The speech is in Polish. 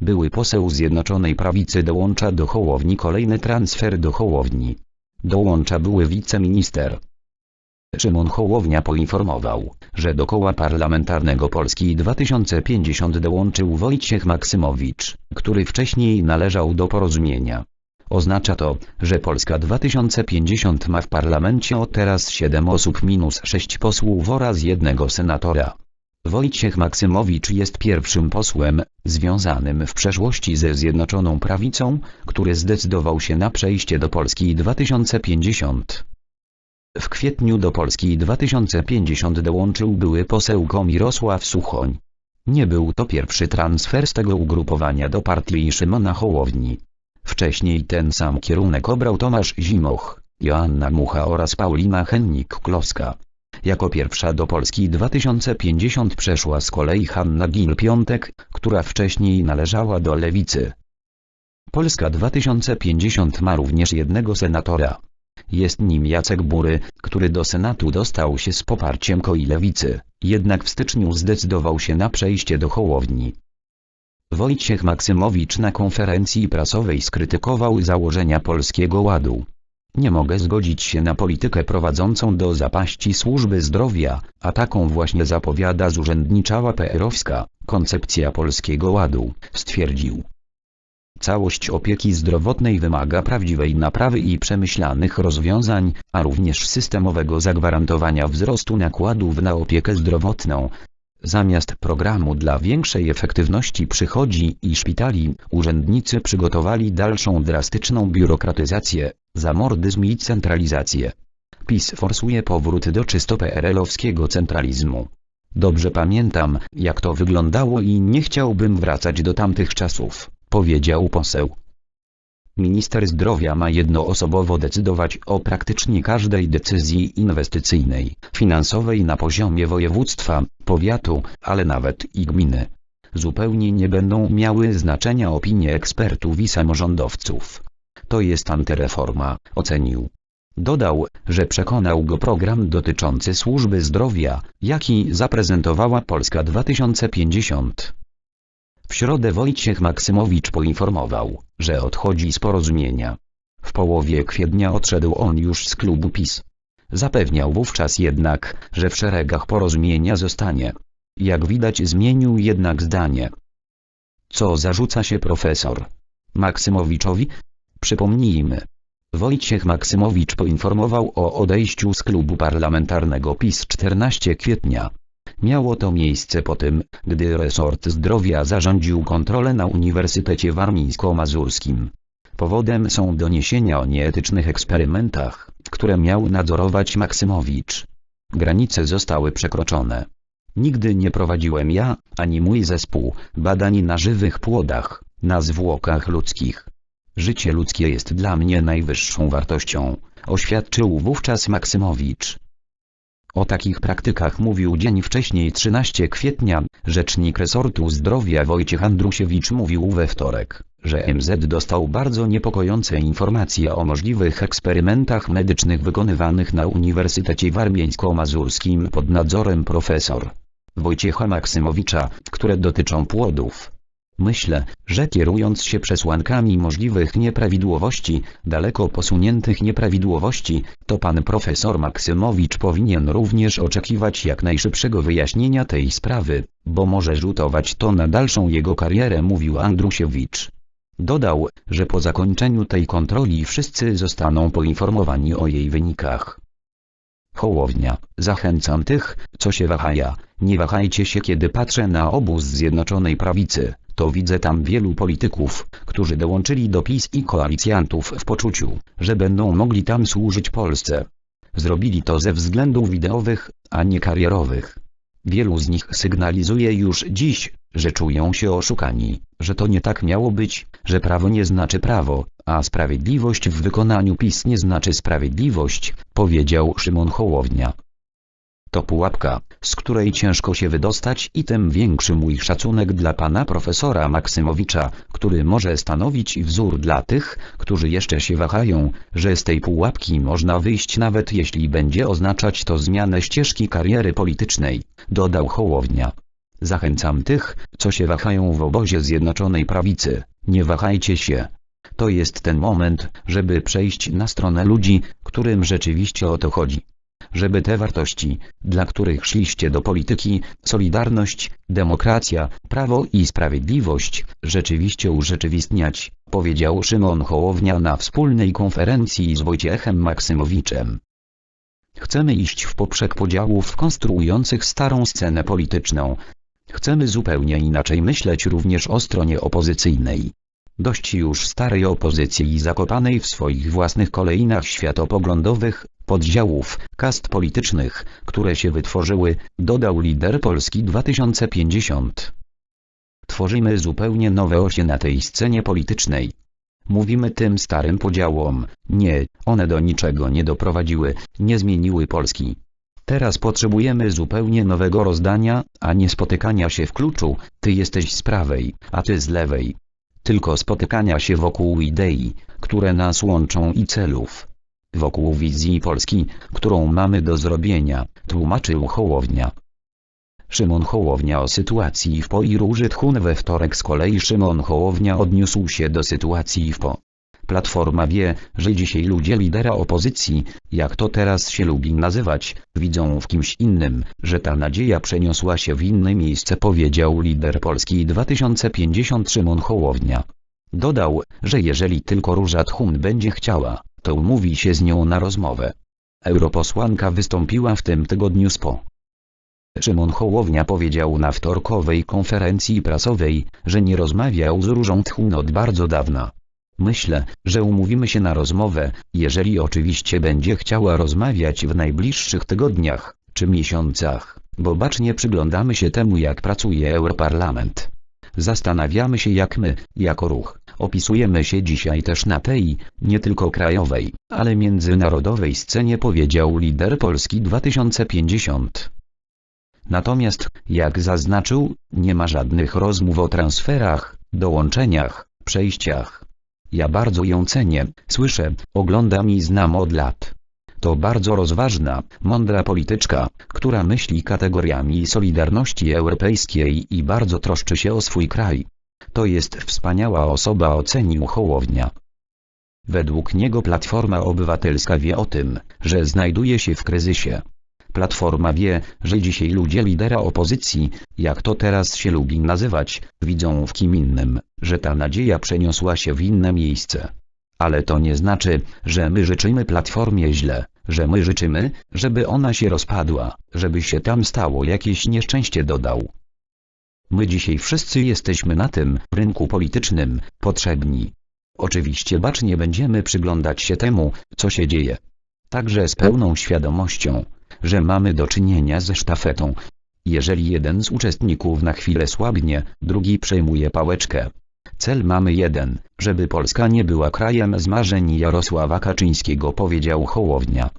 Były poseł Zjednoczonej Prawicy dołącza do Hołowni kolejny transfer do Hołowni. Dołącza były wiceminister. Szymon Hołownia poinformował, że do koła parlamentarnego Polski 2050 dołączył Wojciech Maksymowicz, który wcześniej należał do porozumienia. Oznacza to, że Polska 2050 ma w parlamencie od teraz 7 osób minus 6 posłów oraz jednego senatora. Wojciech Maksymowicz jest pierwszym posłem, związanym w przeszłości ze Zjednoczoną Prawicą, który zdecydował się na przejście do Polski 2050. W kwietniu do Polski 2050 dołączył były poseł Mirosław Suchoń. Nie był to pierwszy transfer z tego ugrupowania do partii Szymona Hołowni. Wcześniej ten sam kierunek obrał Tomasz Zimoch, Joanna Mucha oraz Paulina Hennik-Kloska. Jako pierwsza do Polski 2050 przeszła z kolei Hanna Gil-Piątek, która wcześniej należała do Lewicy. Polska 2050 ma również jednego senatora. Jest nim Jacek Bury, który do Senatu dostał się z poparciem koi Lewicy, jednak w styczniu zdecydował się na przejście do Hołowni. Wojciech Maksymowicz na konferencji prasowej skrytykował założenia Polskiego Ładu. Nie mogę zgodzić się na politykę prowadzącą do zapaści służby zdrowia, a taką właśnie zapowiada zurzędniczała PR-owska koncepcja Polskiego Ładu, stwierdził. Całość opieki zdrowotnej wymaga prawdziwej naprawy i przemyślanych rozwiązań, a również systemowego zagwarantowania wzrostu nakładów na opiekę zdrowotną. Zamiast programu dla większej efektywności przychodzi i szpitali, urzędnicy przygotowali dalszą drastyczną biurokratyzację, zamordyzm i centralizację. PiS forsuje powrót do czysto PRL-owskiego centralizmu. Dobrze pamiętam, jak to wyglądało i nie chciałbym wracać do tamtych czasów, powiedział poseł. Minister zdrowia ma jednoosobowo decydować o praktycznie każdej decyzji inwestycyjnej, finansowej na poziomie województwa, powiatu, ale nawet i gminy. Zupełnie nie będą miały znaczenia opinie ekspertów i samorządowców. To jest antyreforma, ocenił. Dodał, że przekonał go program dotyczący służby zdrowia, jaki zaprezentowała Polska 2050. W środę Wojciech Maksymowicz poinformował, że odchodzi z porozumienia. W połowie kwietnia odszedł on już z klubu PiS. Zapewniał wówczas jednak, że w szeregach porozumienia zostanie. Jak widać zmienił jednak zdanie. Co zarzuca się profesor Maksymowiczowi? Przypomnijmy. Wojciech Maksymowicz poinformował o odejściu z klubu parlamentarnego PiS 14 kwietnia. Miało to miejsce po tym, gdy resort zdrowia zarządził kontrolę na Uniwersytecie Warmińsko-Mazurskim. Powodem są doniesienia o nieetycznych eksperymentach, które miał nadzorować Maksymowicz. Granice zostały przekroczone. Nigdy nie prowadziłem ja, ani mój zespół, badań na żywych płodach, na zwłokach ludzkich. Życie ludzkie jest dla mnie najwyższą wartością, oświadczył wówczas Maksymowicz. O takich praktykach mówił dzień wcześniej 13 kwietnia, rzecznik resortu zdrowia Wojciech Andrusiewicz mówił we wtorek, że MZ dostał bardzo niepokojące informacje o możliwych eksperymentach medycznych wykonywanych na Uniwersytecie Warmieńsko-Mazurskim pod nadzorem profesor Wojciecha Maksymowicza, które dotyczą płodów. Myślę, że kierując się przesłankami możliwych nieprawidłowości, daleko posuniętych nieprawidłowości, to pan profesor Maksymowicz powinien również oczekiwać jak najszybszego wyjaśnienia tej sprawy, bo może rzutować to na dalszą jego karierę mówił Andrusiewicz. Dodał, że po zakończeniu tej kontroli wszyscy zostaną poinformowani o jej wynikach. Hołownia, zachęcam tych, co się wahają, nie wahajcie się kiedy patrzę na obóz Zjednoczonej Prawicy, to widzę tam wielu polityków, którzy dołączyli do PiS i koalicjantów w poczuciu, że będą mogli tam służyć Polsce. Zrobili to ze względów ideowych, a nie karierowych. Wielu z nich sygnalizuje już dziś, że czują się oszukani, że to nie tak miało być, że prawo nie znaczy prawo, a sprawiedliwość w wykonaniu PiS nie znaczy sprawiedliwość, powiedział Szymon Hołownia. To pułapka, z której ciężko się wydostać i tym większy mój szacunek dla pana profesora Maksymowicza, który może stanowić wzór dla tych, którzy jeszcze się wahają, że z tej pułapki można wyjść nawet jeśli będzie oznaczać to zmianę ścieżki kariery politycznej, dodał Hołownia. Zachęcam tych, co się wahają w obozie Zjednoczonej Prawicy, nie wahajcie się. To jest ten moment, żeby przejść na stronę ludzi, którym rzeczywiście o to chodzi. Żeby te wartości, dla których szliście do polityki, solidarność, demokracja, prawo i sprawiedliwość, rzeczywiście urzeczywistniać, powiedział Szymon Hołownia na wspólnej konferencji z Wojciechem Maksymowiczem. Chcemy iść w poprzek podziałów konstruujących starą scenę polityczną. Chcemy zupełnie inaczej myśleć również o stronie opozycyjnej. Dość już starej opozycji i zakopanej w swoich własnych kolejnach światopoglądowych, poddziałów, kast politycznych, które się wytworzyły, dodał lider Polski 2050. Tworzymy zupełnie nowe osie na tej scenie politycznej. Mówimy tym starym podziałom, nie, one do niczego nie doprowadziły, nie zmieniły Polski. Teraz potrzebujemy zupełnie nowego rozdania, a nie spotykania się w kluczu, ty jesteś z prawej, a ty z lewej. Tylko spotykania się wokół idei, które nas łączą i celów. Wokół wizji Polski, którą mamy do zrobienia, tłumaczył Hołownia. Szymon Hołownia o sytuacji w PO i Róży Tchun we wtorek z kolei Szymon Hołownia odniósł się do sytuacji w PO. Platforma wie, że dzisiaj ludzie lidera opozycji, jak to teraz się lubi nazywać, widzą w kimś innym, że ta nadzieja przeniosła się w inne miejsce powiedział lider Polski 2050 Szymon Hołownia. Dodał, że jeżeli tylko Róża Tchun będzie chciała, to umówi się z nią na rozmowę. Europosłanka wystąpiła w tym tygodniu z PO. Szymon Hołownia powiedział na wtorkowej konferencji prasowej, że nie rozmawiał z Różą Tchun od bardzo dawna. Myślę, że umówimy się na rozmowę, jeżeli oczywiście będzie chciała rozmawiać w najbliższych tygodniach, czy miesiącach, bo bacznie przyglądamy się temu jak pracuje Europarlament. Zastanawiamy się jak my, jako ruch, opisujemy się dzisiaj też na tej, nie tylko krajowej, ale międzynarodowej scenie powiedział lider Polski 2050. Natomiast, jak zaznaczył, nie ma żadnych rozmów o transferach, dołączeniach, przejściach. Ja bardzo ją cenię, słyszę, oglądam i znam od lat. To bardzo rozważna, mądra polityczka, która myśli kategoriami solidarności europejskiej i bardzo troszczy się o swój kraj. To jest wspaniała osoba ocenił Hołownia. Według niego Platforma Obywatelska wie o tym, że znajduje się w kryzysie. Platforma wie, że dzisiaj ludzie lidera opozycji, jak to teraz się lubi nazywać, widzą w kim innym, że ta nadzieja przeniosła się w inne miejsce. Ale to nie znaczy, że my życzymy Platformie źle, że my życzymy, żeby ona się rozpadła, żeby się tam stało jakieś nieszczęście dodał. My dzisiaj wszyscy jesteśmy na tym rynku politycznym potrzebni. Oczywiście bacznie będziemy przyglądać się temu, co się dzieje. Także z pełną świadomością, że mamy do czynienia ze sztafetą. Jeżeli jeden z uczestników na chwilę słabnie, drugi przejmuje pałeczkę. Cel mamy jeden, żeby Polska nie była krajem z marzeń Jarosława Kaczyńskiego powiedział Hołownia.